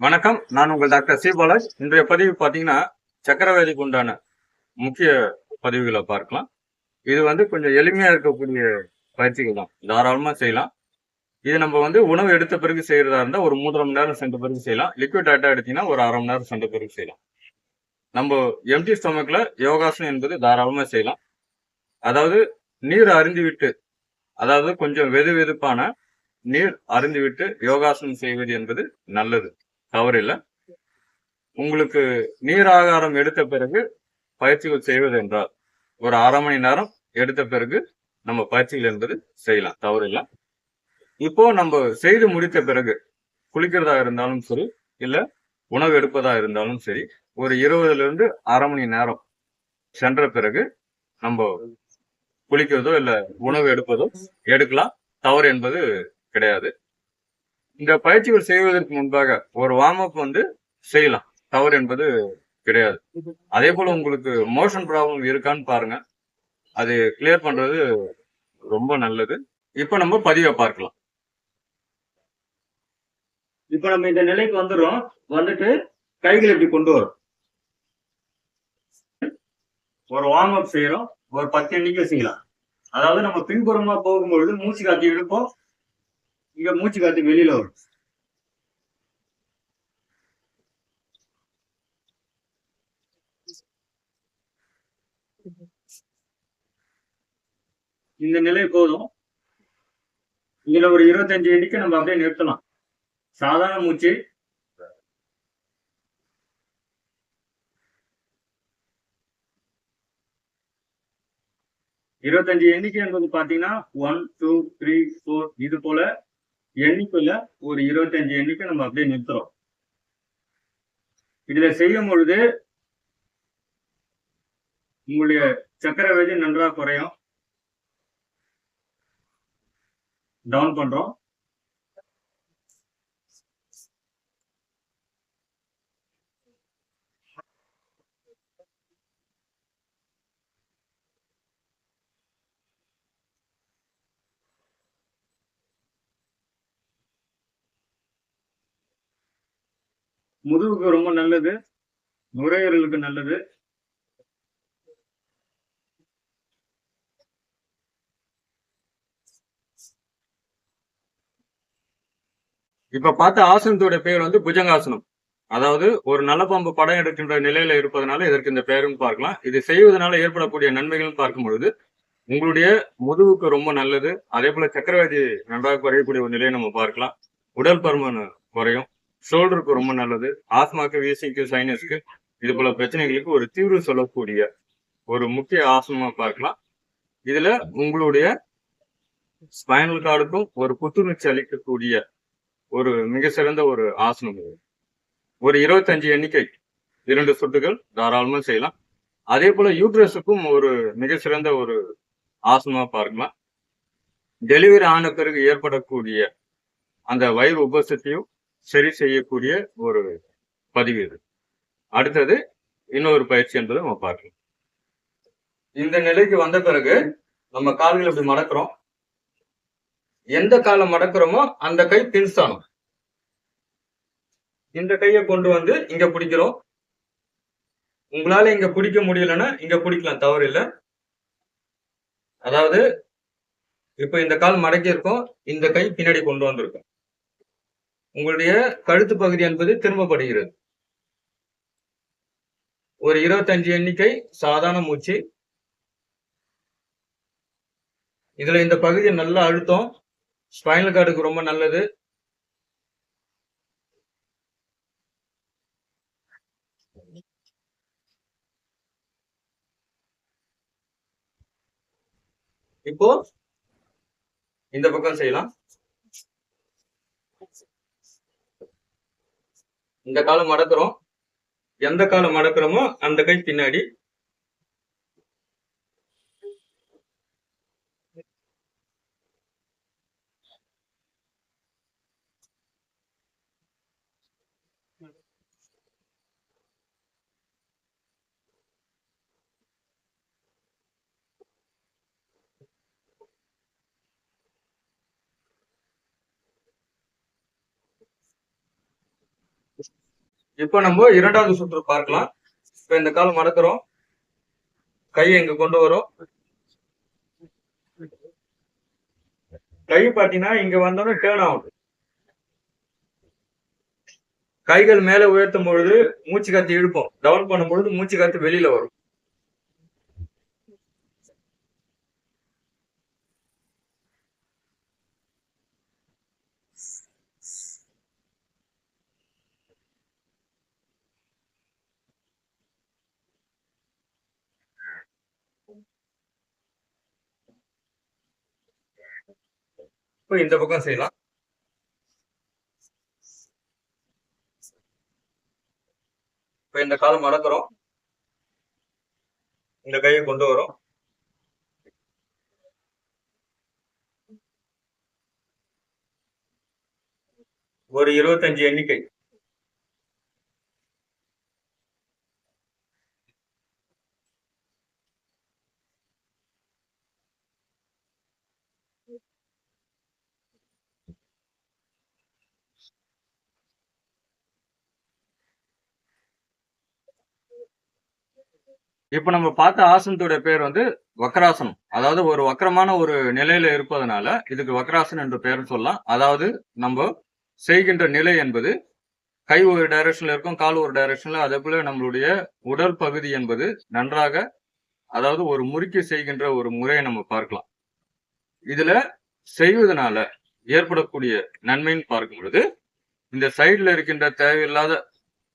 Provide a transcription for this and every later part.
வணக்கம். நான் உங்கள் டாக்டர் சி. பாலாஜ். இன்றைய பதிவு பார்த்தீங்கன்னா சக்கரவேதிக்கு உண்டான முக்கிய பதிவுகளை பார்க்கலாம். இது வந்து கொஞ்சம் எளிமையாக இருக்கக்கூடிய பயிற்சிகள் தான். தாராளமாக செய்யலாம். இது நம்ம வந்து உணவு எடுத்த பிறகு செய்கிறதா இருந்தால் ஒரு மூன்றரை மணி நேரம் சென்ற பிறகு செய்யலாம். லிக்விட் டேட்டா எடுத்தீங்கன்னா ஒரு அரை மணி நேரம் சென்ற பிறகு செய்யலாம். நம்ம எம்டி ஸ்டொமக்கில் யோகாசனம் என்பது தாராளமாக செய்யலாம். அதாவது நீர் அருந்தி விட்டு அதாவது கொஞ்சம் வெது வெதுப்பான நீர் அருந்தி விட்டு யோகாசனம் செய்வது என்பது நல்லது. தவறில்லை உங்களுக்கு நீர் ஆகாரம் எடுத்த பிறகு பயிற்சிகள் செய்வது என்றால் ஒரு அரை மணி நேரம் எடுத்த பிறகு நம்ம பயிற்சிகள் என்பது செய்யலாம். தவறில்லை இப்போ நம்ம செய்து முடித்த பிறகு குளிக்கிறதா இருந்தாலும் சரி இல்ல உணவு எடுப்பதா இருந்தாலும் சரி ஒரு இருபதுல இருந்து அரை மணி நேரம் சென்ற பிறகு நம்ம குளிக்கிறதோ இல்ல உணவு எடுப்பதோ எடுக்கலாம். தவறு என்பது கிடையாது. இந்த பயிற்சிகள் செய்வதற்கு முன்பாக ஒரு வார்ம் அப் வந்து செய்யலாம். தவறு என்பது கிடையாது. அதே போல உங்களுக்கு மோஷன் ப்ராப்ளம் இருக்கான்னு பாருங்க. அது கிளியர் பண்றது ரொம்ப நல்லது. இப்ப நம்ம பதிவை பார்க்கலாம். இப்போ நம்ம இந்த நிலைக்கு வந்துடும் வந்துட்டு கைகள் இப்படி கொண்டு வரும். ஒரு வார்ம் அப் செய்யறோம். ஒரு பத்து எண்ணிக்கை செய்யலாம். அதாவது நம்ம பின்புறமா போகும்பொழுது மூச்சு காத்தி இழுப்போம். இங்க மூச்சு காத்து வெளியில வரும். இந்த நிலை போதும். இதுல ஒரு இருபத்தஞ்சு எண்ணிக்கை நம்ம அப்படியே நிறுத்தலாம். சாதாரண மூச்சு. இருபத்தஞ்சு எண்ணிக்கை என்பது பாத்தீங்கன்னா ஒன் டூ த்ரீ ஃபோர் இது போல எண்ணிக்கையில ஒரு இருபத்தஞ்சு எண்ணிக்கை நம்ம அப்படியே நிறுத்துறோம். இதுல செய்யும் பொழுது உங்களுடைய சக்கர வேதி நன்றாக குறையும். டவுன் பண்றோம். முதுகுக்கு ரொம்ப நல்லது நுரையீரலுக்கு நல்லது. இப்ப பார்த்த ஆசனத்தோட பெயர் வந்து புஜங்காசனம். அதாவது ஒரு நலப்பாம்பு படம் எடுக்கின்ற நிலையில இருப்பதனால இதற்கு இந்த பெயரும் பார்க்கலாம். இது செய்வதனால ஏற்படக்கூடிய நன்மைகள் பார்க்கும் பொழுது உங்களுடைய முதுகுக்கு ரொம்ப நல்லது. அதே போல சக்கரவாதி நன்றாக குறையக்கூடிய ஒரு நிலையை நம்ம பார்க்கலாம். உடல் பருமன் குறையும். ஷோல்டருக்கு ரொம்ப நல்லது. ஆஸ்மாக்கு வீசிக்கு சைனஸ்க்கு இது போல பிரச்சனைகளுக்கு ஒரு தீர்வு சொல்லக்கூடிய ஒரு முக்கிய ஆசனமா பார்க்கலாம். இதுல உங்களுடைய ஸ்பைனல் கார்டுக்கும் ஒரு புத்துணர்ச்சி அளிக்கக்கூடிய ஒரு மிக சிறந்த ஒரு ஆசனம் இது. ஒரு இருபத்தஞ்சு எண்ணிக்கை இரண்டு சொட்டுகள் தாராளமா செய்யலாம். அதே போல யூட்ரஸுக்கும் ஒரு மிக சிறந்த ஒரு ஆசனமா பார்க்கலாம். டெலிவரி ஆன பிறகு ஏற்படக்கூடிய அந்த வயிறு உபசத்தையும் சரி செய்யக்கூடிய ஒரு பதிவு இது. அடுத்தது இன்னொரு பயிற்சி என்பதை நம்ம பார்க்கலாம். இந்த நிலைக்கு வந்த பிறகு நம்ம கால்கள் இப்படி மடக்கிறோம். எந்த காலை மடக்கிறோமோ அந்த கை பின்ஸ்தானம் இந்த கையை கொண்டு வந்து இங்க பிடிக்கிறோம். உங்களால இங்க பிடிக்க முடியலன்னா இங்க பிடிக்கலாம் தவறு இல்லை. அதாவது இப்ப இந்த கால் மடக்கி இருக்கோம் இந்த கை பின்னாடி கொண்டு வந்திருக்கோம். உங்களுடைய கழுத்து பகுதி என்பது திரும்பப்படுகிறது. ஒரு இருபத்தஞ்சு எண்ணிக்கை சாதாரண மூச்சு. இதுல இந்த பகுதியை நல்லா அழுத்தம். ஸ்பைனல் கார்டுக்கு ரொம்ப நல்லது. இப்போ இந்த பக்கம் செய்யலாம். இந்த காலம் மடக்குறோம் எந்த காலம் மடக்குறோமோ அந்த கை பின்னாடி இப்போ நம்ம இரண்டாவது சுற்று பார்க்கலாம். இப்ப இந்த கால் மறக்கிறோம். கையை இங்க கொண்டு வரோம்? கை பாத்தீங்கன்னா இங்க வந்தோடனே டேர்ன் ஆகும் கைகள் மேல உயர்த்தும் பொழுது மூச்சு காத்து இழுப்போம். டவுன் பண்ணும் பொழுது மூச்சு காத்து வெளியில வரும். இப்போ இந்த பக்கம் செய்யலாம். இப்போ இந்த காலம் மடக்கிறோம். இந்த கையை கொண்டு வரோம். ஒரு இருபத்தஞ்சு எண்ணிக்கை. இப்ப நம்ம பார்த்த ஆசனத்தோட பேர் வந்து வக்ராசனம். அதாவது ஒரு வக்கரமான ஒரு நிலையில இருப்பதனால இதுக்கு வக்ராசனம் என்ற பெயர் சொல்லலாம். அதாவது நம்ம செய்கின்ற நிலை என்பது கை ஒரு டைரக்ஷன்ல இருக்கும் கால் ஒரு டைரக்ஷன்ல அதே போல நம்மளுடைய உடல் பகுதி என்பது நன்றாக அதாவது ஒரு முறுக்கி செய்கின்ற ஒரு முறையை நம்ம பார்க்கலாம். இதுல செய்வதனால ஏற்படக்கூடிய நன்மைன்னு பார்க்கும் பொழுது இந்த சைடுல இருக்கின்ற தேவையில்லாத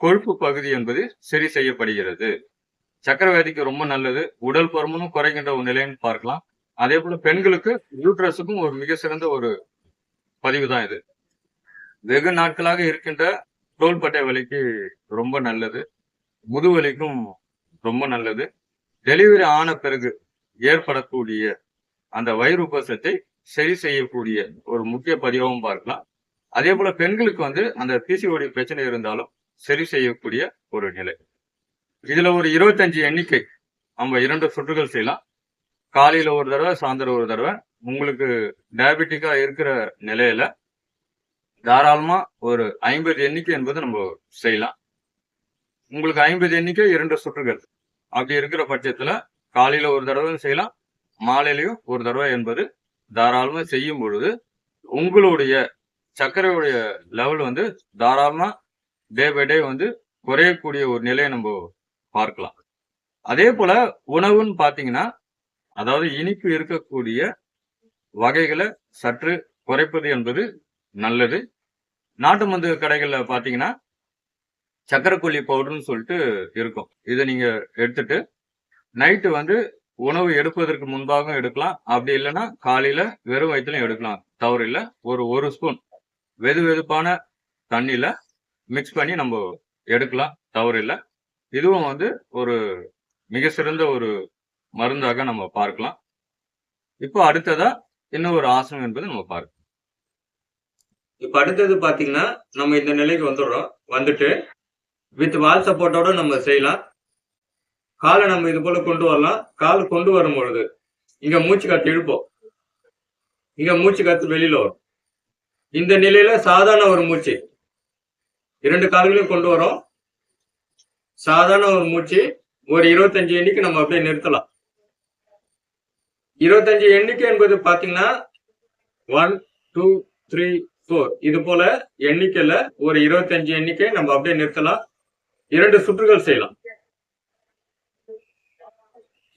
கொழுப்பு பகுதி என்பது சரி செய்யப்படுகிறது. சக்கரவியாதிக்கு ரொம்ப நல்லது. உடல் பருமனும் குறைகின்ற ஒரு நிலைன்னு பார்க்கலாம். அதே போல பெண்களுக்கு யூட்ரஸுக்கும் ஒரு மிக சிறந்த ஒரு பதிவு தான் இது. வெகு நாட்களாக இருக்கின்ற தோள்பட்டை வலிக்கு ரொம்ப நல்லது. முதுவலிக்கும் ரொம்ப நல்லது. டெலிவரி ஆன பிறகு ஏற்படக்கூடிய அந்த வயிறு உபசத்தை சரி செய்யக்கூடிய ஒரு முக்கிய பதிவாகவும் பார்க்கலாம். அதே போல பெண்களுக்கு வந்து அந்த பிசிஓடி பிரச்சனை இருந்தாலும் சரி செய்யக்கூடிய ஒரு நிலை. இதுல ஒரு இருபத்தஞ்சு எண்ணிக்கை. நம்ம இரண்டு சுற்றுகள் செய்யலாம். காலையில ஒரு தடவை சாயந்தரம் ஒரு தடவை. உங்களுக்கு டயபெட்டிக்கா இருக்கிற நிலையில தாராளமா ஒரு ஐம்பது எண்ணிக்கை என்பது நம்ம செய்யலாம். உங்களுக்கு ஐம்பது எண்ணிக்கை இரண்டு சுற்றுகள். அப்படி இருக்கிற பட்சத்துல காலையில ஒரு தடவை செய்யலாம். மாலையிலையும் ஒரு தடவை என்பது தாராளமா செய்யும் பொழுது உங்களுடைய சர்க்கரையுடைய லெவல் வந்து தாராளமா டே பை டே வந்து குறையக்கூடிய ஒரு நிலையை நம்ம பார்க்கலாம். அதே போல உணவுன்னு பார்த்தீங்கன்னா அதாவது இனிப்பு இருக்கக்கூடிய வகைகளை சற்று குறைப்பது என்பது நல்லது. நாட்டு மருந்து கடைகளில் பார்த்தீங்கன்னா சக்கரைக்கொல்லி பவுடர்னு சொல்லிட்டு இருக்கும். இதை நீங்கள் எடுத்துட்டு நைட்டு வந்து உணவு எடுப்பதற்கு முன்பாகவும் எடுக்கலாம். அப்படி இல்லைன்னா காலையில் வெறும் வயிற்றுலையும் எடுக்கலாம். தவறு இல்லை. ஒரு ஒரு ஸ்பூன் வெது வெதுப்பான தண்ணியில் மிக்ஸ் பண்ணி நம்ம எடுக்கலாம். தவறு இல்லை. இதுவும் வந்து ஒரு மிக சிறந்த ஒரு மருந்தாக நம்ம பார்க்கலாம். இப்போ அடுத்ததா இன்னும் ஒரு ஆசனம் என்பது நம்ம பார்க்கலாம். இப்ப அடுத்தது பாத்தீங்கன்னா நம்ம இந்த நிலைக்கு வந்துடுறோம். வந்துட்டு வித் வால் சப்போர்ட்டோட நம்ம செய்யலாம். காலை நம்ம இது போல கொண்டு வரலாம். கால் கொண்டு வரும் பொழுது இங்க மூச்சு காத்து இழுப்போம். இங்க மூச்சு காத்து வெளியில வரும். இந்த நிலையில சாதாரண ஒரு மூச்சு. இரண்டு கால்களையும் கொண்டு வரோம். சாதாரண ஒரு மூச்சு ஒரு இருபத்தஞ்சு எண்ணிக்கை நம்ம அப்படியே நிறுத்தலாம். இருபத்தஞ்சு எண்ணிக்கை என்பது பாத்தீங்கன்னா ஒன் டூ த்ரீ ஃபோர் இது போல எண்ணிக்கையில ஒரு இருபத்தஞ்சு எண்ணிக்கை நம்ம அப்படியே நிறுத்தலாம். இரண்டு சுற்றுகள் செய்யலாம்.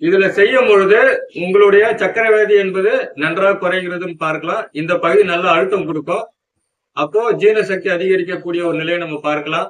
இதுல செய்யும் பொழுது உங்களுடைய சக்கரவேதி வியாதி என்பது நன்றாக குறைகிறதுன்னு பார்க்கலாம். இந்த பகுதி நல்ல அழுத்தம் கொடுக்கும். அப்போ ஜீரண சக்தி அதிகரிக்கக்கூடிய ஒரு நிலையை நம்ம பார்க்கலாம்.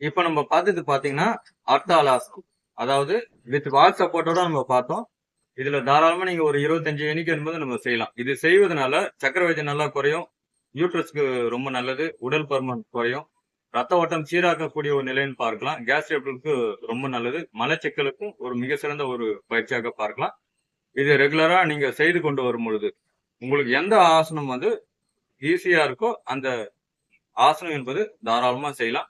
இப்ப நம்ம பார்த்தது பாத்தீங்கன்னா அர்த்தாலாசம் அதாவது வித் வால் சப்போர்ட்டோட நம்ம பார்த்தோம். இதுல தாராளமா நீங்க ஒரு இருபத்தஞ்சு எண்ணிக்கை என்பது நம்ம செய்யலாம். இது செய்வதனால சக்கரை நல்லா குறையும். யூட்ரஸ்க்கு ரொம்ப நல்லது. உடல் பருமன் குறையும். ரத்த ஓட்டம் சீராக்கக்கூடிய ஒரு நிலைன்னு பார்க்கலாம். கேஸ் டேபிளுக்கு ரொம்ப நல்லது. மலச்சிக்கலுக்கும் ஒரு மிக சிறந்த ஒரு பயிற்சியாக பார்க்கலாம். இது ரெகுலரா நீங்க செய்து கொண்டு வரும் பொழுது உங்களுக்கு எந்த ஆசனம் வந்து ஈஸியா இருக்கோ அந்த ஆசனம் என்பது தாராளமா செய்யலாம்.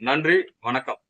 நன்றி வணக்கம்.